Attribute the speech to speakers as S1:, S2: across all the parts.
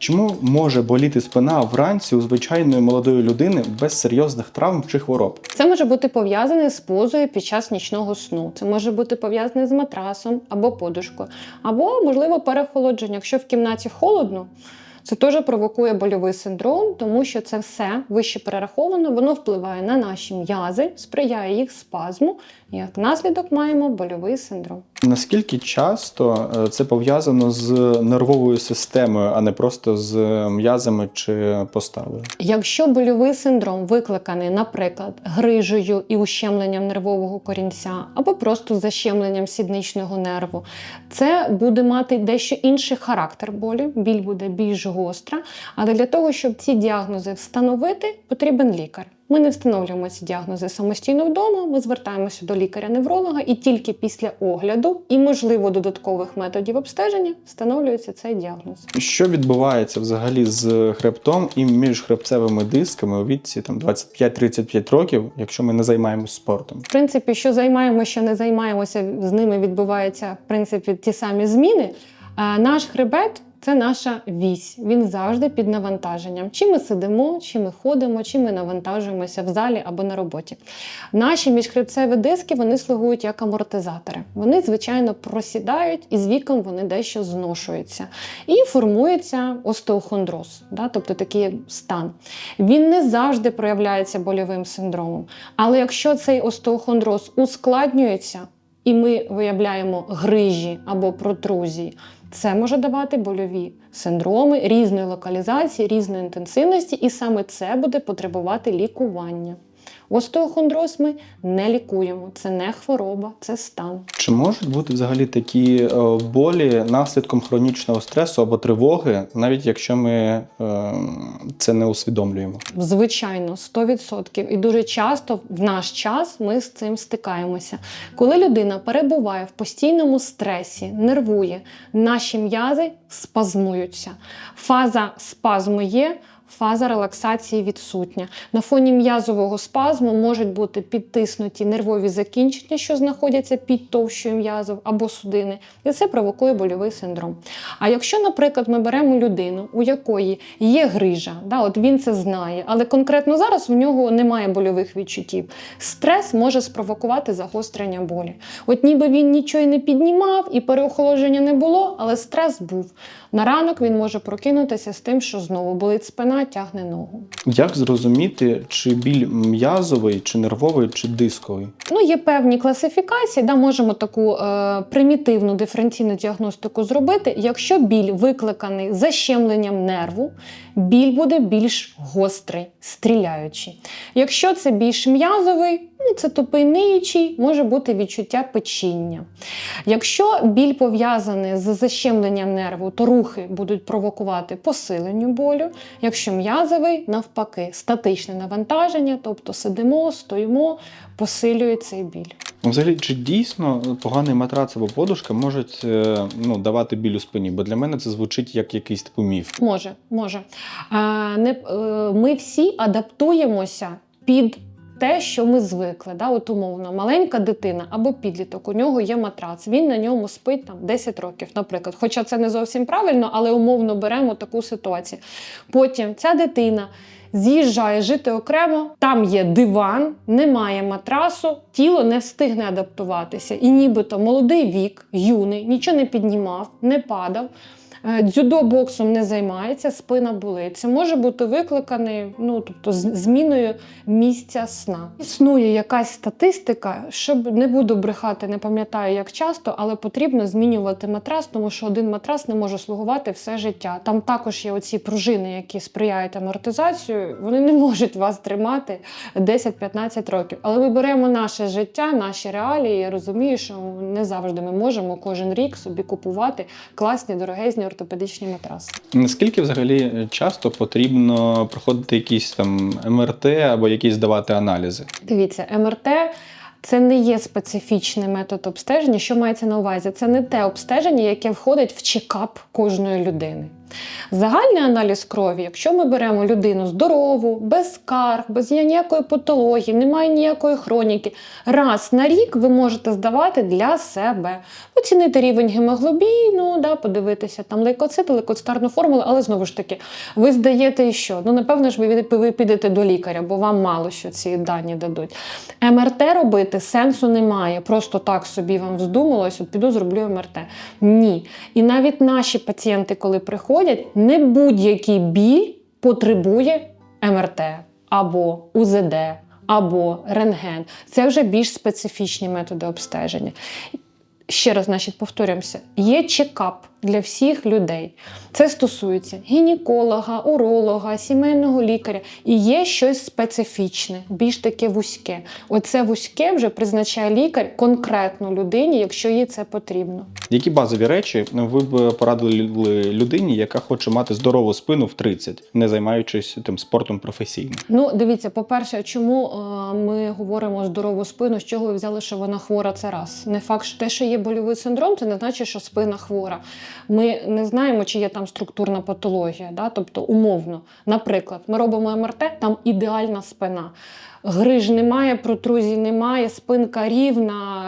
S1: Чому може боліти спина вранці у звичайної молодої людини без серйозних травм чи хвороб?
S2: Це може бути пов'язане з позою під час нічного сну. Це може бути пов'язане з матрасом або подушкою, або, можливо, перехолодження. Якщо в кімнаті холодно, це теж провокує больовий синдром, тому що це все вище перераховано, воно впливає на наші м'язи, сприяє їх спазму, і як наслідок маємо больовий синдром.
S1: Наскільки часто е, це пов'язано з нервовою системою, а не просто з м'язами чи поставою?
S2: Якщо больовий синдром викликаний, наприклад, грижею і ущемленням нервового корінця, або просто защемленням сідничного нерву, це буде мати дещо інший характер болі, біль буде більш гостра. Але для того, щоб ці діагнози встановити, потрібен лікар. Ми не встановлюємо ці діагнози самостійно вдома. Ми звертаємося до лікаря-невролога, і тільки після огляду і, можливо, додаткових методів обстеження встановлюється цей діагноз.
S1: Що відбувається взагалі з хребтом і міжхребцевими дисками у віці там 25-35 років, якщо ми не займаємось спортом?
S2: В принципі, що займаємося, що не займаємося, з ними відбуваються в принципі ті самі зміни. Наш хребет це наша вісь. Він завжди під навантаженням. Чи ми сидимо, чи ми ходимо, чи ми навантажуємося в залі або на роботі. Наші міжхребцеві диски вони слугують як амортизатори. Вони, звичайно, просідають і з віком вони дещо зношуються. І формується остеохондроз, да, тобто такий стан. Він не завжди проявляється больовим синдромом. Але якщо цей остеохондроз ускладнюється, і ми виявляємо грижі або протрузії, це може давати больові синдроми різної локалізації, різної інтенсивності, і саме це буде потребувати лікування. Остеохондроз ми не лікуємо, це не хвороба, це стан.
S1: Чи можуть бути взагалі такі е, болі наслідком хронічного стресу або тривоги, навіть якщо ми е, це не усвідомлюємо?
S2: Звичайно, 100%. І дуже часто в наш час ми з цим стикаємося. Коли людина перебуває в постійному стресі, нервує, наші м'язи спазмуються. Фаза спазму є. Фаза релаксації відсутня. На фоні м'язового спазму можуть бути підтиснуті нервові закінчення, що знаходяться під товщою м'язів або судини, і це провокує больовий синдром. А якщо, наприклад, ми беремо людину, у якої є грижа, да, от він це знає, але конкретно зараз у нього немає больових відчуттів, стрес може спровокувати загострення болі. От ніби він нічого не піднімав і переохолодження не було, але стрес був. На ранок він може прокинутися з тим, що знову болить спина, тягне ногу.
S1: Як зрозуміти, чи біль м'язовий, чи нервовий, чи дисковий?
S2: Ну, є певні класифікації, да, можемо таку е, примітивну диференційну діагностику зробити. Якщо біль викликаний защемленням нерву, біль буде більш гострий, стріляючий. Якщо це більш м'язовий, це топийничий може бути відчуття печіння. Якщо біль пов'язаний з защемленням нерву, то рухи будуть провокувати посиленню болю. Якщо м'язовий, навпаки, статичне навантаження, тобто сидимо, стоїмо, посилює цей біль.
S1: Ну, Взагалі, чи дійсно поганий матрац або подушка можуть е, ну, давати біль у спині? Бо для мене це звучить як якийсь типу міф.
S2: Може, може. А, не, е, ми всі адаптуємося під те, що ми звикли. Да? От умовно, маленька дитина або підліток, у нього є матрац, він на ньому спить там 10 років, наприклад. Хоча це не зовсім правильно, але умовно беремо таку ситуацію. Потім ця дитина. З'їжджає жити окремо, там є диван, немає матрасу, тіло не встигне адаптуватися. І нібито молодий вік, юний, нічого не піднімав, не падав. Е, Дзюдо боксом не займається, спина болить. Це може бути викликаний ну, тобто, зміною місця сна. Існує якась статистика, щоб не буду брехати, не пам'ятаю як часто, але потрібно змінювати матрас, тому що один матрас не може слугувати все життя. Там також є оці пружини, які сприяють амортизацію. Вони не можуть вас тримати 10-15 років. Але ми беремо наше життя, наші реалії. Я розумію, що не завжди ми можемо кожен рік собі купувати класні дорогезні ортопедичні матраси.
S1: Наскільки взагалі часто потрібно проходити якісь там МРТ або якісь здавати аналізи?
S2: Дивіться, МРТ це не є специфічний метод обстеження. Що мається на увазі? Це не те обстеження, яке входить в чекап кожної людини. Загальний аналіз крові, якщо ми беремо людину здорову, без скарг, без ніякої патології, немає ніякої хроніки, раз на рік ви можете здавати для себе, оцінити рівень гемоглобіну, да, подивитися там лейкоцити, лейкоцитарну формулу, але знову ж таки, ви здаєте і що? Ну, напевно ж, ви, ви підете до лікаря, бо вам мало що ці дані дадуть. МРТ робити сенсу немає. Просто так собі вам вздумалось, от піду зроблю МРТ. Ні. І навіть наші пацієнти, коли приходять, не будь-який біль потребує МРТ або УЗД, або рентген. Це вже більш специфічні методи обстеження. Ще раз, значить, повторюємося, є чекап для всіх людей. Це стосується гінеколога, уролога, сімейного лікаря. І є щось специфічне, більш таке вузьке. Оце вузьке вже призначає лікар конкретно людині, якщо їй це потрібно.
S1: Які базові речі ви б порадили людині, яка хоче мати здорову спину в 30, не займаючись тим спортом професійно?
S2: Ну, дивіться, по-перше, чому е, ми говоримо здорову спину, з чого ви взяли, що вона хвора, це раз. Не факт, що те, що є больовий синдром, це не значить, що спина хвора. Ми не знаємо, чи є там структурна патологія, да? тобто умовно. Наприклад, ми робимо МРТ, там ідеальна спина. Гриж немає, протрузій немає, спинка рівна,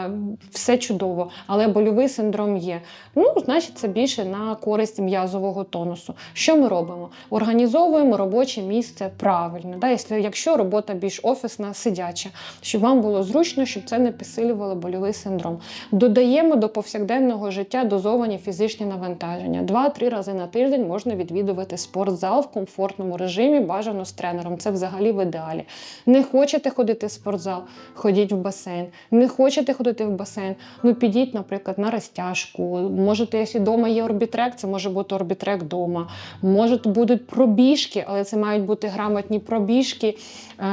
S2: все чудово, але больовий синдром є. Ну, значить, це більше на користь м'язового тонусу. Що ми робимо? Організовуємо робоче місце правильно. Да? Якщо, робота більш офісна, сидяча, щоб вам було зручно, щоб це не підсилювало больовий синдром. Додаємо до повсякденного життя дозовані фізичні навантаження. Два-три рази на тиждень можна відвідувати спортзал в комфортному режимі, бажано з тренером. Це взагалі в ідеалі. Не хочете ходити в спортзал, ходіть в басейн. Не хочете ходити в басейн, ну підіть, наприклад, на розтяжку. Можете, якщо вдома є орбітрек, це може бути орбітрек вдома. Може, будуть пробіжки, але це мають бути грамотні пробіжки е,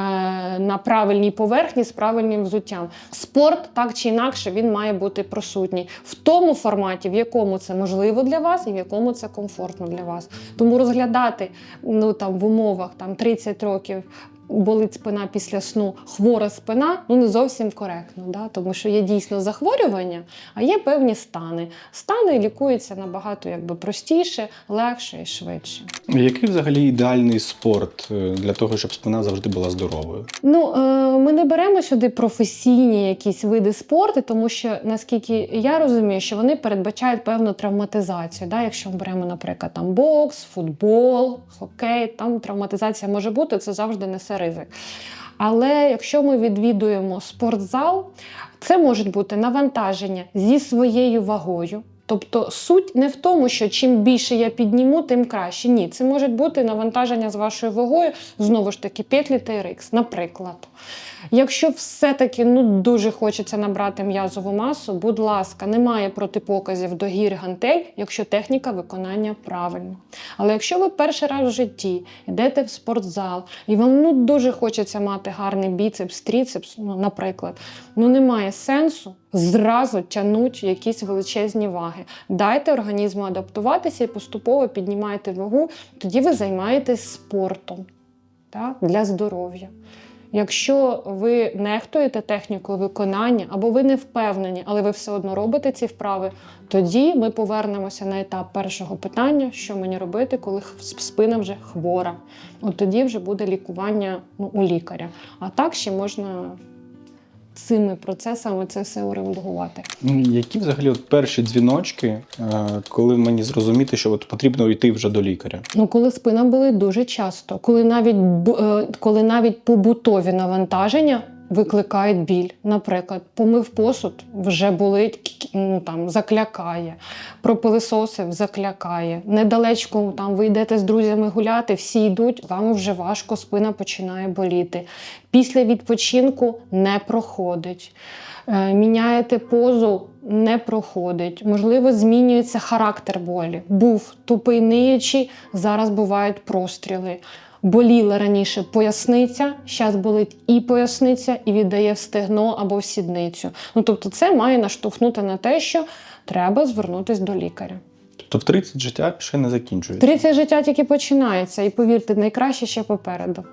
S2: на правильній поверхні з правильним взуттям. Спорт так чи інакше він має бути присутній в тому форматі, в якому це можливо для вас і в якому це комфортно для вас. Тому розглядати ну там в умовах там 30 років. Болить спина після сну, хвора спина, ну не зовсім коректно, да? тому що є дійсно захворювання, а є певні стани. Стани лікуються набагато якби простіше, легше і швидше.
S1: Який взагалі ідеальний спорт е, для того, щоб спина завжди була здоровою?
S2: Ну, е, ми не беремо сюди професійні якісь види спорту, тому що наскільки я розумію, що вони передбачають певну травматизацію. Да? Якщо ми беремо, наприклад, там бокс, футбол, хокей, там травматизація може бути, це завжди несе ризик. Але якщо ми відвідуємо спортзал, це можуть бути навантаження зі своєю вагою. Тобто суть не в тому, що чим більше я підніму, тим краще. Ні, це можуть бути навантаження з вашою вагою, знову ж таки, петлі та RX, наприклад. Якщо все-таки ну, дуже хочеться набрати м'язову масу, будь ласка, немає протипоказів до гір гантель, якщо техніка виконання правильна. Але якщо ви перший раз в житті йдете в спортзал, і вам ну, дуже хочеться мати гарний біцепс, тріцепс, ну, наприклад, ну немає сенсу зразу тягнути якісь величезні ваги. Дайте організму адаптуватися і поступово піднімайте вагу, тоді ви займаєтесь спортом так, для здоров'я. Якщо ви нехтуєте технікою виконання, або ви не впевнені, але ви все одно робите ці вправи, тоді ми повернемося на етап першого питання, що мені робити, коли спина вже хвора. От тоді вже буде лікування ну, у лікаря. А так ще можна цими процесами це все урегулювати.
S1: Ну, Які взагалі от перші дзвіночки, е, коли мені зрозуміти, що от потрібно йти вже до лікаря?
S2: Ну, коли спина болить дуже часто, коли навіть е, коли навіть побутові навантаження викликають біль. Наприклад, помив посуд, вже болить, ну там заклякає, пропилисосив, заклякає. Недалечко там ви йдете з друзями гуляти, всі йдуть, вам вже важко, спина починає боліти. Після відпочинку не проходить. Е, Міняєте позу, не проходить. Можливо, змінюється характер болі. Був тупий ниючий, зараз бувають простріли. Боліла раніше поясниця, зараз болить і поясниця, і віддає в стегно або в сідницю. Ну тобто, це має наштовхнути на те, що треба звернутися до лікаря.
S1: Тобто в 30 життя ще не закінчується.
S2: 30 життя тільки починається, і повірте, найкраще ще попереду.